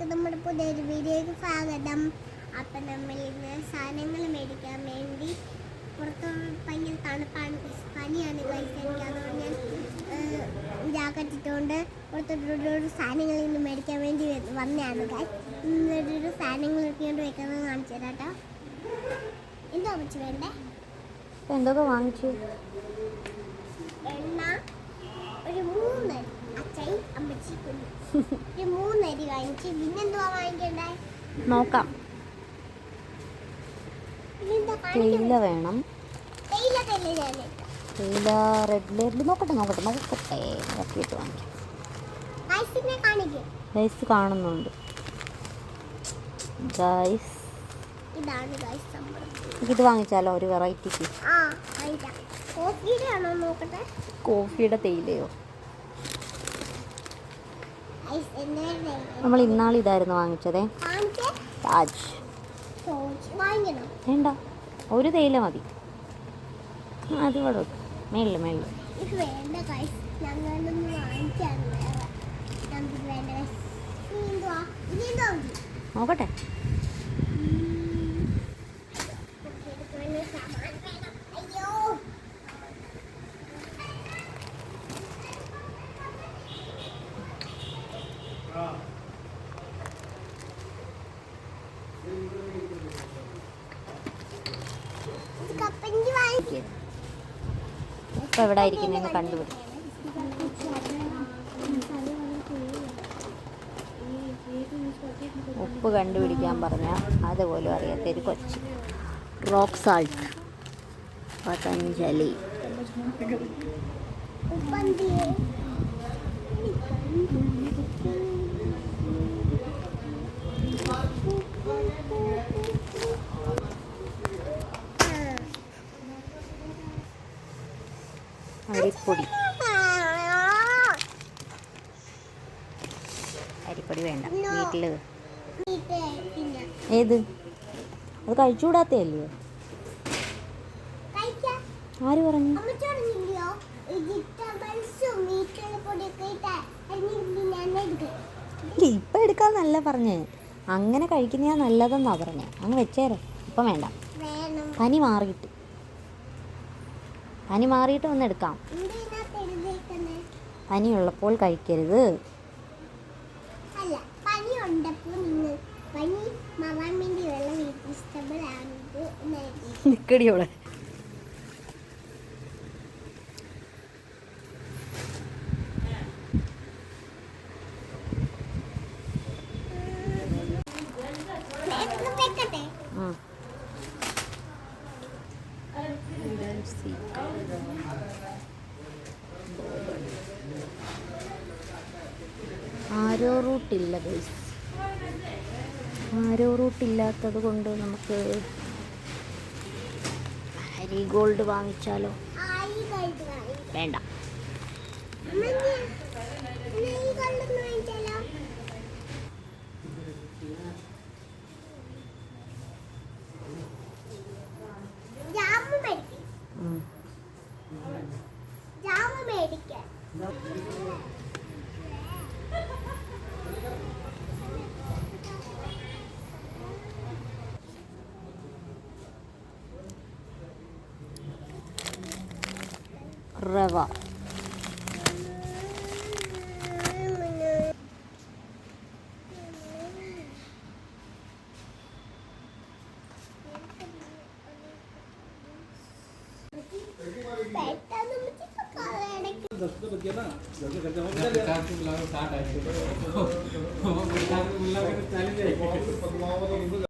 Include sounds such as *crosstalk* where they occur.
എല്ലാവർക്കും നമ്മുടെ പുതിയൊരു വീഡിയോയ്ക്ക് സ്വാഗതം. അപ്പം നമ്മൾ ഇന്ന് സാധനങ്ങൾ മേടിക്കാൻ വേണ്ടി പുറത്ത് ഭയങ്കര തണുപ്പാണ് പനിയാണ് കഴിക്കാൻ എനിക്ക് അതുകൊണ്ട് ഞാൻ ജാക്കറ്റ് ഇട്ടുകൊണ്ട് പുറത്തോട്ടൊരു സാധനങ്ങൾ ഇന്ന് മേടിക്കാൻ വേണ്ടി വന്നതാണ് ഇന്നൊരു സാധനങ്ങൾ ഇട്ടുകൊണ്ട് വെക്കുന്നത് കാണിച്ചു തരാം കേട്ടോ എന്താ വെച്ച് വേണ്ടേ? എന്തൊക്കെ വാങ്ങിച്ചു? എണ്ണ ഒരു മൂന്ന് അച്ചായി അമ്മച്ചി കുഞ്ഞു. *laughs* വാങ്ങിച്ച് പിന്നെന്തുവാ വാങ്ങിക്കണ്ടേ? നോക്കാം. തേയില വേണം. തേയില റെഡ് ലേബിൾ നോക്കട്ടെ നോക്കട്ടെ നോക്കട്ടെ. നോക്കിയിട്ട് വാങ്ങിക്കാം. ഗൈസ് കാണുന്നുണ്ട്. ഗൈസ്. ഇത് വാങ്ങിച്ചാലോ? ഒരു വെറൈറ്റിക്ക് കോഫിയുടെ തേയിലയോ? നമ്മൾ ഇന്നാൾ ഇതായിരുന്നു വാങ്ങിച്ചതേ. താജ് വേണ്ട. ഒരു തേയില മതി. അത് ഇവിടെ മേളിൽ മേളിൽ. മേളിൽ ഇത് വേണ്ട ഗൈസ് ഞങ്ങളൊന്ന് വാങ്ങിച്ചാണ് വേറെ നമുക്ക് വേണ്ട ഗൈസ് ഇനി എന്തുവാ ഇനി എന്തോ ഉണ്ട് നോക്കട്ടെ അയ്യോ ഇത് കപ്പഞ്ചി വാങ്ങി ഇപ്പൊ എവിടെ ഇരിക്കുന്നതെന്ന് കണ്ടുപിടിക്കും ഉപ്പ് കണ്ടുപിടിക്കാൻ പറഞ്ഞാൽ അതുപോലും അറിയാത്തൊരു കൊച്ച്. Rock salt. പതഞ്ജലി. ഉപ്പന്തിയെ. അരിപ്പൊടി. അരിപ്പൊടി വേണ്ട. വീട്ടിൽ പിന്നെ. ഏത്? അത് കഴിച്ചുകൂടാത്തല്ലേ ആര് പറഞ്ഞു? വെജിറ്റബിൾസും മീറ്റുള്ള പൊടിയൊക്കെ ഇട്ട് അരിഞ്ഞിട്ട് ഞാൻ എടുക്കും ഇല്ല ഇപ്പം എടുക്കാന്നല്ല പറഞ്ഞേ. അങ്ങനെ കഴിക്കുന്നതാ നല്ലതെന്നാ പറഞ്ഞേ. അങ്ങ് വെച്ചേരോ. ഇപ്പം വേണ്ട. വേണം. പനി മാറിയിട്ട്. പനി മാറിയിട്ട് ഒന്ന് എടുക്കാം? പനിയുള്ളപ്പോൾ കഴിക്കരുത്. പനി ആരോ റൂട്ടില്ല ഗൈസ് ആരോ റൂട്ടില്ലാത്തത് കൊണ്ട് നമുക്ക് മാരിഗോൾഡ് വാങ്ങിച്ചാലോ? വേണ്ട. এদিকে റവ दस रुपये बच गया ना। घर में खर्चा हो गया साठ आए चालीस